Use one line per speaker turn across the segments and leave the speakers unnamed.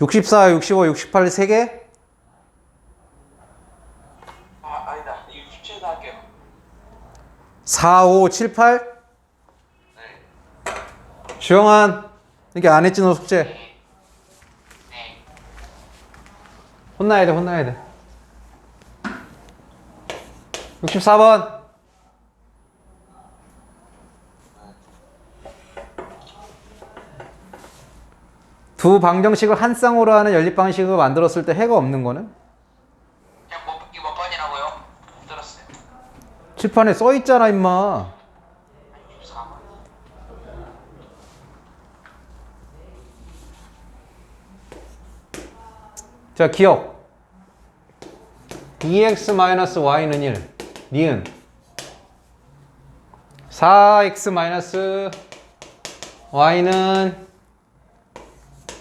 64, 65, 68 3개?
아 아니다. 67도 할게요.
4, 5, 7, 8?
네.
주영한 이게 안 했지 너 숙제?
네.
혼나야 돼 혼나야 돼. 64번 두 방정식을 한 쌍으로 하는 연립 방식을 만들었을 때 해가 없는 거는?
그냥 뭐, 이거 몇 번이라고요? 못 들었어요
칠판에 써 있잖아 임마
64번
자 기억 2x-y는 1 니은 4x-y는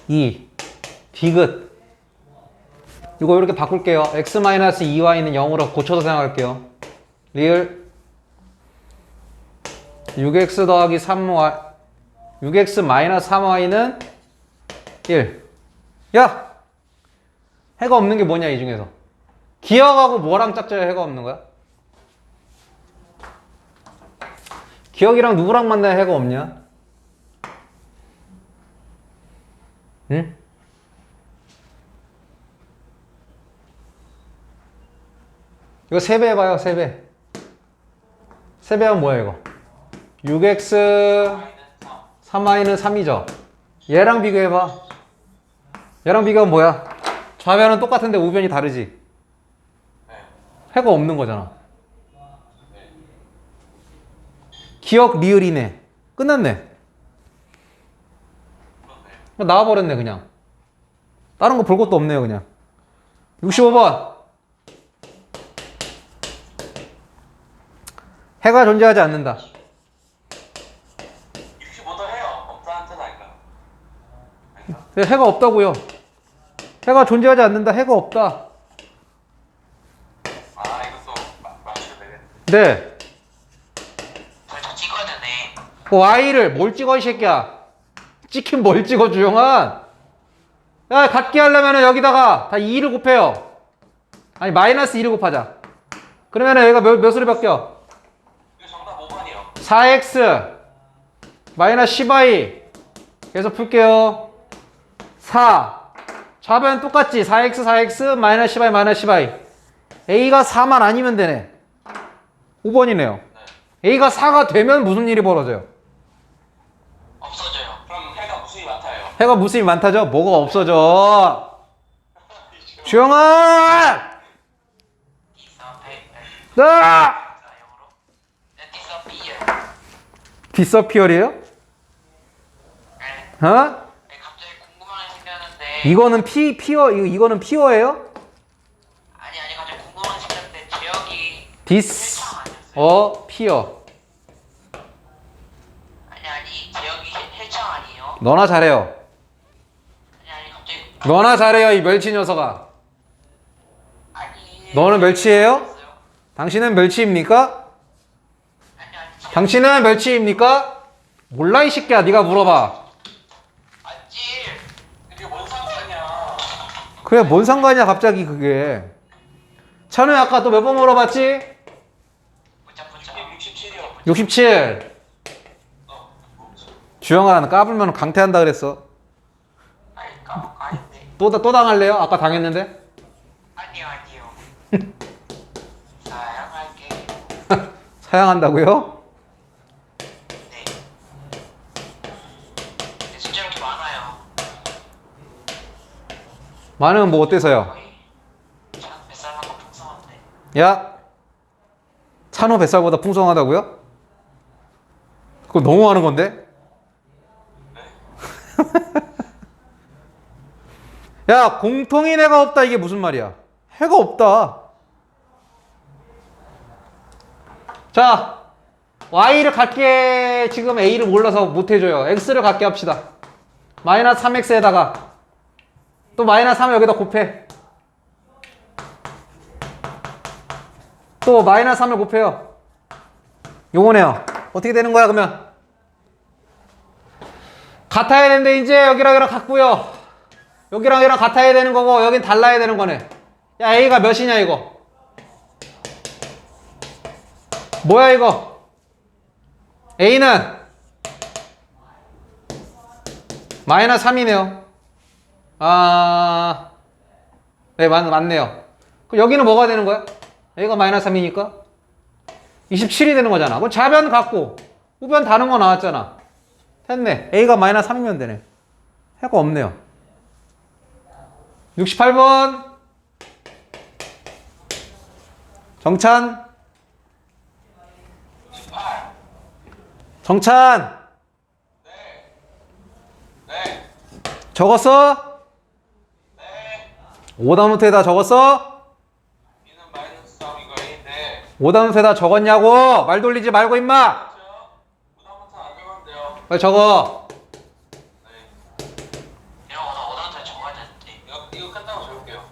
2 디귿 이거 이렇게 바꿀게요 x-2y는 0으로 고쳐서 생각할게요 리을 6x 더하기 3y 6x-3y는 1 야! 해가 없는 게 뭐냐 이 중에서 기억하고 뭐랑 짝져야 해가 없는 거야? 기억이랑 누구랑 만나야 해가 없냐? 응? 이거 세배 해봐요 세배 세배하면 뭐야 이거 6x 3y는 3이죠 얘랑 비교해봐 얘랑 비교하면 뭐야 좌변은 똑같은데 우변이 다르지
네
해가 없는 거잖아. 기억 리을이네. 끝났네.
그렇네
나와버렸네 그냥. 다른 거 볼 것도 없네요 그냥. 65번. 해가 존재하지 않는다.
65도 해요 없다는 뜻 아닌가요? 아닌가?
네, 해가 없다고요. 해가 존재하지 않는다. 해가 없다.
아 이것도 마- 맞추면 되겠네
네.
저 찍어야 되네
그 Y를 뭘 찍어 이 새끼야. 찍힌 뭘 찍어 주영아. 야 같게 하려면 여기다가 다 2를 곱해요. 아니 마이너스 2를 곱하자. 그러면 여기가 몇, 몇으로 바뀌어?
이거 정답 5번이요
4x 마이너스 10y 계속 풀게요. 4 좌변 똑같지? 4x 4x 마이너스 10y 마이너스 10y a가 4만 아니면 되네. 5번이네요. a가 4가 되면 무슨 일이 벌어져요
그럼 해가 무수히 많다요
해가 무수히 많다죠? 뭐가 없어져? 주영아! 나!
네
디서피얼이에요?
네
어? 이거는 피, 피어, 이거, 이거는 피어예요?
아니 아니 갑자기 궁금한 게 생겼는데 제역이
디스?
어,
피어.
아니 아니 제역이 헬- 헬창 아니에요?
너나 잘해요. 너나 잘해요, 이 멸치 녀석아.
아니
너는 멸치예요? 당신은 멸치입니까? 당신은 멸치입니까? 몰라, 이 새끼야. 네가 물어봐.
맞지? 이게 뭔 상관이야
그래, 뭔 상관이야, 갑자기 그게. 찬우야, 아까 또 몇 번 물어봤지?
붙자 붙자 67이요
67.
어
주영아, 까불면 강퇴한다 그랬어.
까 아닌데
또, 또 당할래요? 아까 당했는데?
아니요 아니요 사양할게
사양한다고요?
네 근데 숫자 이렇게 많아요
많으면 뭐 어때서요?
거의 저는 뱃살만 큼 풍성한데
야, 찬호 뱃살보다 풍성하다고요? 그거 너무 많은 건데? 야, 공통인 해가 없다 이게 무슨 말이야? 해가 없다. 자, y를 갖게 지금 a를 몰라서 못 해줘요. x를 갖게 합시다. 마이너스 3x에다가 또 마이너스 3을 여기다 곱해. 또 마이너스 3을 곱해요. 요거네요. 어떻게 되는 거야 그러면? 같아야 되는데 이제 여기랑 여기랑 같고요. 여기랑 여기랑 같아야 되는 거고 여긴 달라야 되는 거네. 야 A가 몇이냐 이거? 뭐야 이거? A는 마이너스 3이네요. 아, 네 맞, 맞네요. 그럼 여기는 뭐가 되는 거야? A가 마이너스 3이니까 27이 되는 거잖아. 그럼 좌변 같고 우변 다른 거 나왔잖아. 됐네. A가 마이너스 3이면 되네. 해가 없네요. 68번. 정찬.
18.
정찬.
네.
적었어?
네.
오다문트에 다 적었어?
B는 마이너스 3이고 A인데.
오다문트에 다 적었냐고? 말 돌리지 말고 임마. 빨리 적어.
네. 이런 거 오다부터 적어야 되는데. 이거, 이거 끝나고 적을게요.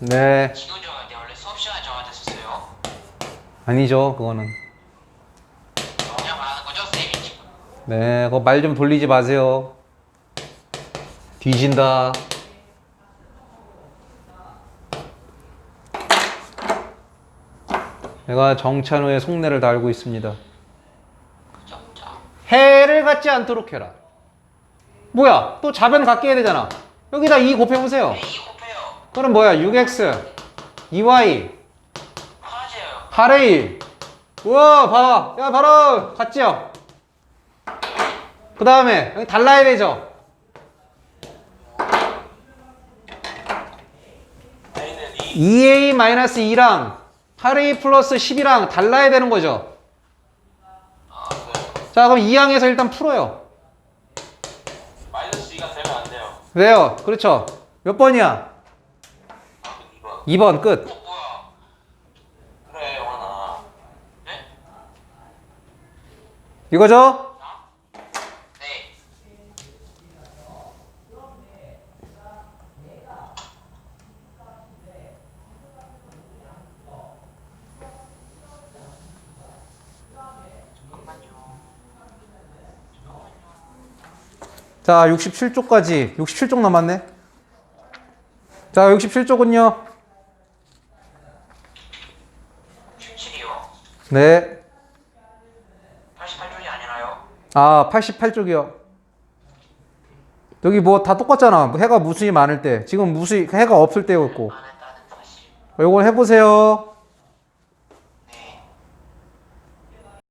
네.
지금 적어야 돼. 원래 수업 시간에 적어야 됐었어요.
아니죠. 그거는.
그냥 말하는 거죠, 쌤이.
네. 그거 말 좀 돌리지 마세요. 뒤진다. 내가 정찬우의 속내를 다 알고 있습니다.
그죠? 자.
해를 갖지 않도록 해라. 뭐야? 또 좌변 갖게 해야 되잖아. 여기다 2 곱해보세요.
A 곱해요.
그럼 뭐야? 6x, 2y,
하나제요.
8의 1. 우와, 봐봐. 야, 바로 같지요? 그 다음에 여기 달라야 되죠?
A는 2.
2a-2랑 8a 플러스 10이랑 달라야 되는 거죠?
아, 네.
자, 그럼 2항에서 일단 풀어요.
마이너스 2가 되면 안 돼요.
왜요? 그렇죠. 몇 번이야?
아, 그 2번.
2번 끝.
어, 뭐야? 그래, 영환아. 네?
이거죠?
네.
자, 67쪽까지. 67쪽 남았네. 자, 67쪽은요?
17이요.
네.
88쪽이 아니라요.
아, 88쪽이요. 여기 뭐 다 똑같잖아. 해가 무수히 많을 때. 지금 무수히 해가 없을 때였고. 이걸 해보세요.